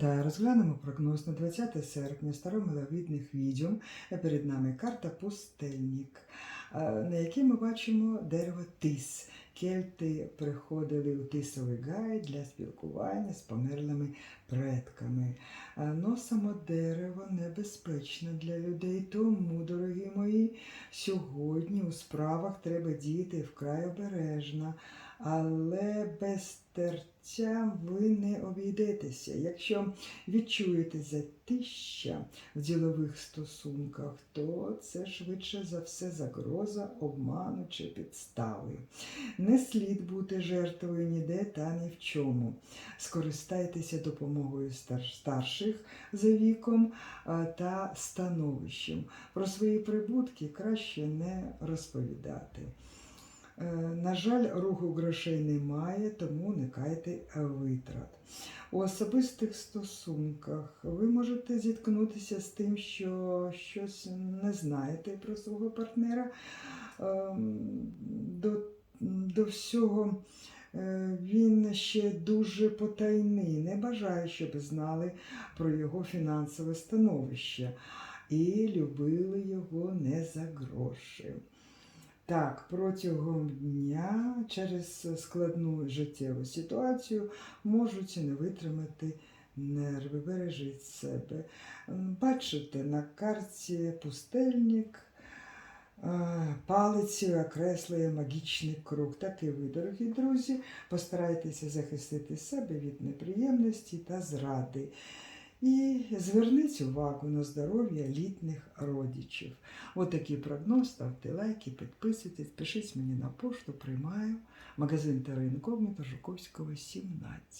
Та розглянемо прогноз на 20 серпня старомиловидних відьом. Перед нами карта Пустельник, на якій ми бачимо дерево тис. Кельти приходили у тисовий гай для спілкування з померлими предками. Но само дерево небезпечне для людей. Тому, дорогі мої, сьогодні у справах треба діяти вкрай обережно, але без терця ви не обійдетеся. Якщо відчуєте затища в ділових стосунках, то це швидше за все загроза обману чи підстави. Не слід бути жертвою ніде та ні в чому. Скористайтеся допомогою старших за віком та становищем. Про свої прибутки краще не розповідати. Е, На жаль, руху грошей немає, тому уникайте витрат. У особистих стосунках ви можете зіткнутися з тим, що щось не знаєте про свого партнера. Ем, До, до всього е, він ще дуже потайний, не бажає, щоб знали про його фінансове становище і любили його не за гроші. Так, протягом дня через складну життєву ситуацію можуть не витримати нерви, бережіть себе. Бачите, на карті пустельник палицею окреслює магічний круг. Так і ви, дорогі друзі, постарайтеся захистити себе від неприємності та зради. І зверніть увагу на здоров'я літніх родичів. Отакий прогноз. Ставте лайки, підписуйтесь, пишіть мені на пошту, приймаю. Магазин Терра Інкогніто Жуковського, 17.